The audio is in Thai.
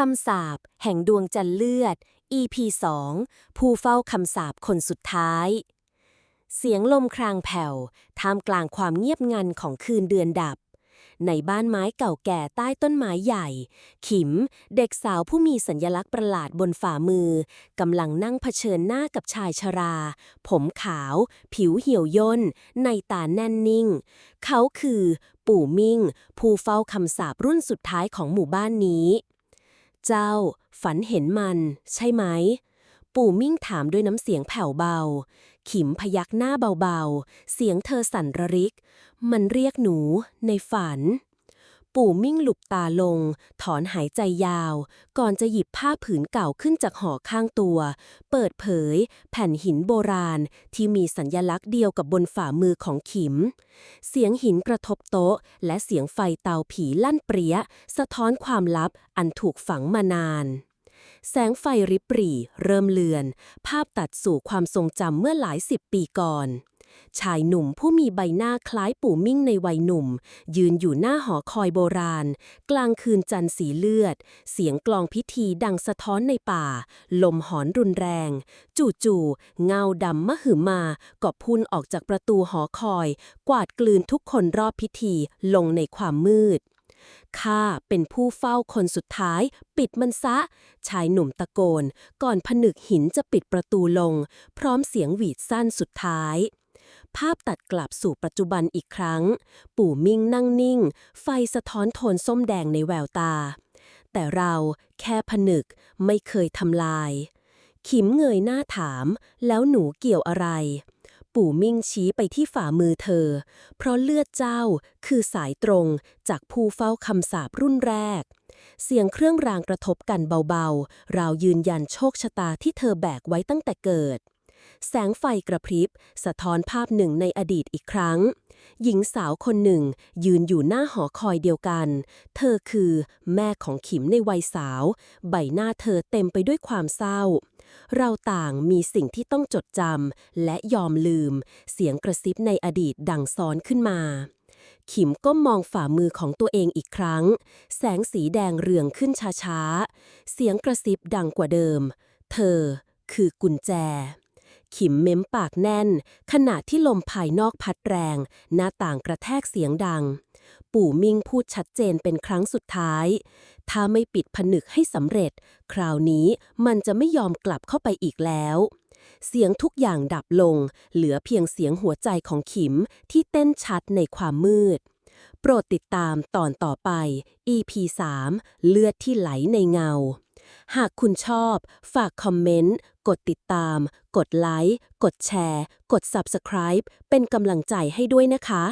คำสาปแห่งดวงจันทร์เลือด EP 2 ผู้เฝ้าคำสาปคนสุดท้าย เสียงลมครางแผ่วท่ามกลางความเงียบงันของคืนเดือนดับ ในบ้านไม้เก่าแก่ใต้ต้นไม้ใหญ่ ขิมเด็กสาวผู้มีสัญลักษณ์ประหลาดบนฝ่ามือกำลังนั่งเผชิญหน้ากับชายชรา ผมขาว ผิวเหี่ยวย่น ในตาแน่นนิ่ง เขาคือ ปู่มิ่ง ผู้เฝ้าคำสาปรุ่นสุดท้ายของหมู่บ้านนี้ เจ้า ฝันเห็นมัน ใช่ไหม ปู่มิ่งถามด้วยน้ำเสียงแผ่วเบา ขิมพยักหน้าเบาๆ เสียงเธอสั่นระริก มันเรียกหนูในฝัน ปู่มิ่งหลุบตาลง ถอนหายใจยาว ก่อนจะหยิบผ้าผืนเก่าขึ้นจากห่อข้างตัว เปิดเผย แผ่นหินโบราณที่มีสัญญลักษณ์เดียวกับบนฝ่ามือของขิม เสียงหินกระทบโต๊ะ และเสียงไฟเตาผีลั่นเปรี้ย สะท้อนความลับอันถูกฝังมานานแสงไฟริบหรี่ เริ่มเลือน ภาพตัดสู่ความทรงจำเมื่อหลายสิบปีก่อน ชายหนุ่มผู้มีใบหน้าคล้ายปู่มิ่งในวัยหนุ่ม ยืนอยู่หน้าหอคอยโบราณ กลางคืนจันทร์สีเลือด เสียงกลองพิธีดังสะท้อนในป่า ลมหอนรุนแรง จู่ๆเงาดำมะหึมาก็พุ่นออกจากประตูหอคอย กวาดกลืนทุกคนรอบพิธีลงในความมืดข้าเป็นผู้เฝ้าคนสุดท้าย ปิดมันซะ ชายหนุ่มตะโกน ก่อนผนึกหินจะปิดประตูลง พร้อมเสียงหวีดสั้นสุดท้าย ภาพตัดกลับสู่ปัจจุบันอีกครั้ง ปู่มิ่งนั่งนิ่ง ไฟสะท้อนโทนส้มแดงในแววตา แต่เราแค่ผนึกไม่เคยทำลาย ขิมเงยหน้าถาม แล้วหนูเกี่ยวอะไร ปู่มิ่งชี้ไปที่ฝ่ามือเธอ เพราะเลือดเจ้าคือสายตรงจากผู้เฝ้าคำสาปรุ่นแรกเสียงเครื่องรางกระทบกันเบาๆ ราวยืนยันโชคชะตาที่เธอแบกไว้ตั้งแต่เกิด แสงไฟกระพริบ สะท้อนภาพหนึ่งในอดีตอีกครั้ง หญิงสาวคนหนึ่ง ยืนอยู่หน้าหอคอยเดียวกัน เธอคือแม่ของขิมในวัยสาว ใบหน้าเธอเต็มไปด้วยความเศร้า เราต่างมีสิ่งที่ต้องจดจำและยอมลืม เสียงกระซิบในอดีตดังซ้อนขึ้นมาขิมก้มมองฝ่ามือของตัวเองอีกครั้ง แสงสีแดงเรืองขึ้นช้าๆ เสียงกระซิบดังกว่าเดิม เธอคือกุญแจ ขิมเม้มปากแน่น ขณะที่ลมภายนอกพัดแรง หน้าต่างกระแทกเสียงดัง ปู่มิ่งพูดชัดเจนเป็นครั้งสุดท้าย ถ้าไม่ปิดผนึกให้สำเร็จ คราวนี้มันจะไม่ยอมกลับเข้าไปอีกแล้ว เสียงทุกอย่างดับลง เหลือเพียงเสียงหัวใจของขิมที่เต้นชัดในความมืด โปรดติดตามตอนต่อไป EP 3 เลือดที่ไหลในเงา หากคุณชอบ ฝากคอมเมนต์ กดติดตาม กดไลค์ กดแชร์ กด Subscribe เป็นกำลังใจให้ด้วยนะคะ